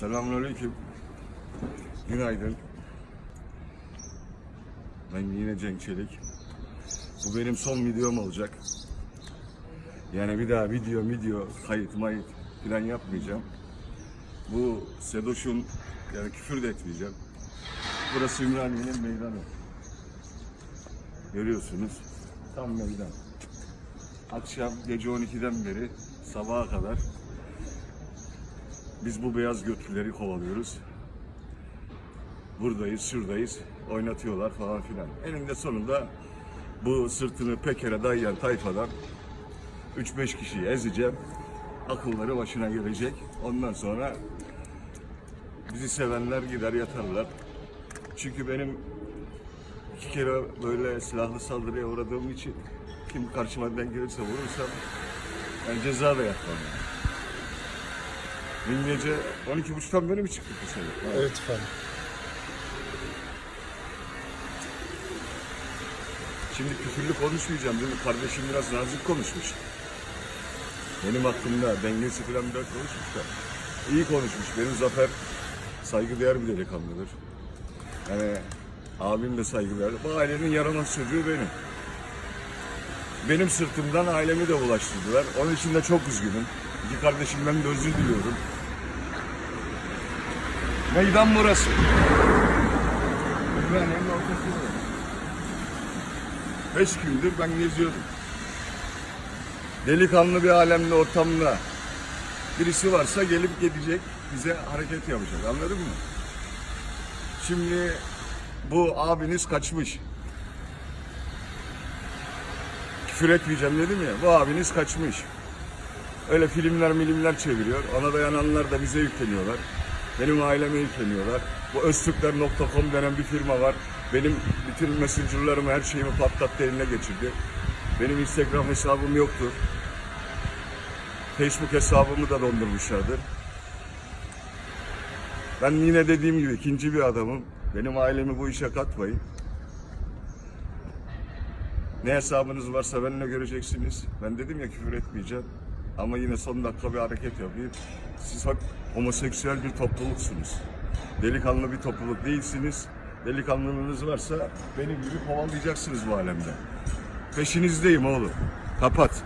Selamünaleyküm. Günaydın. Ben yine Cenk Çelik. Bu benim son videom olacak. Yani bir daha video video kayıt mayıt falan yapmayacağım. Bu Sedoş'un yani küfür de etmeyeceğim. Burası Ümraniye'nin meydanı. Görüyorsunuz. Tam meydan. Akşam gece 12'den beri sabaha kadar biz bu beyaz götlüleri kovalıyoruz. Buradayız, şuradayız. Oynatıyorlar falan filan. Eninde sonunda bu sırtını pekere dayayan tayfadan 3-5 kişiyi ezeceğim. Akılları başına gelecek. Ondan sonra bizi sevenler gider yatarlar. Çünkü benim iki kere böyle silahlı saldırıya uğradığım için kim karşıma denk gelirse vurursam ben ceza da yatmam. yani. Dün gece 12.30'dan beri mi çıktık bu sene? Evet efendim. Şimdi küfürlü konuşmayacağım değil mi? Kardeşim biraz nazik konuşmuş. Benim hakkımda dengesi falan biraz konuşmuş da. İyi konuşmuş. Benim Zafer saygıdeğer bir delikanlıdır. Yani abim de saygıdeğer. Bu ailenin yaramaz çocuğu benim. Benim sırtımdan ailemi de bulaştırdılar. Onun için de çok üzgünüm. İki kardeşimden de özür diliyorum. Meydan burası. Ümraniye'nin ortasında. Beş gündür ben geziyordum. Delikanlı bir alemde ortamda birisi varsa gelip gidecek bize hareket yapacak anladın mı? Şimdi bu abiniz kaçmış. Küfür etmeyeceğim dedim ya bu abiniz kaçmış. Öyle filmler milimler çeviriyor. Ona dayananlar da bize yükleniyorlar. Benim aileme yükleniyorlar. Bu öztürkler.com denen bir firma var. Benim bütün messengerlarımı, her şeyimi patlattı eline geçirdi. Benim Instagram hesabım yoktur. Facebook hesabımı da dondurmuşlardır. Ben yine dediğim gibi ikinci bir adamım. Benim ailemi bu işe katmayın. Ne hesabınız varsa benimle göreceksiniz. Ben dedim ya küfür etmeyeceğim. Ama yine son dakika bir hareket yapayım. Siz hep homoseksüel bir topluluksunuz. Delikanlı bir topluluk değilsiniz. Delikanlılığınız varsa benim gibi kovalayacaksınız bu alemde. Peşinizdeyim oğlum. Kapat.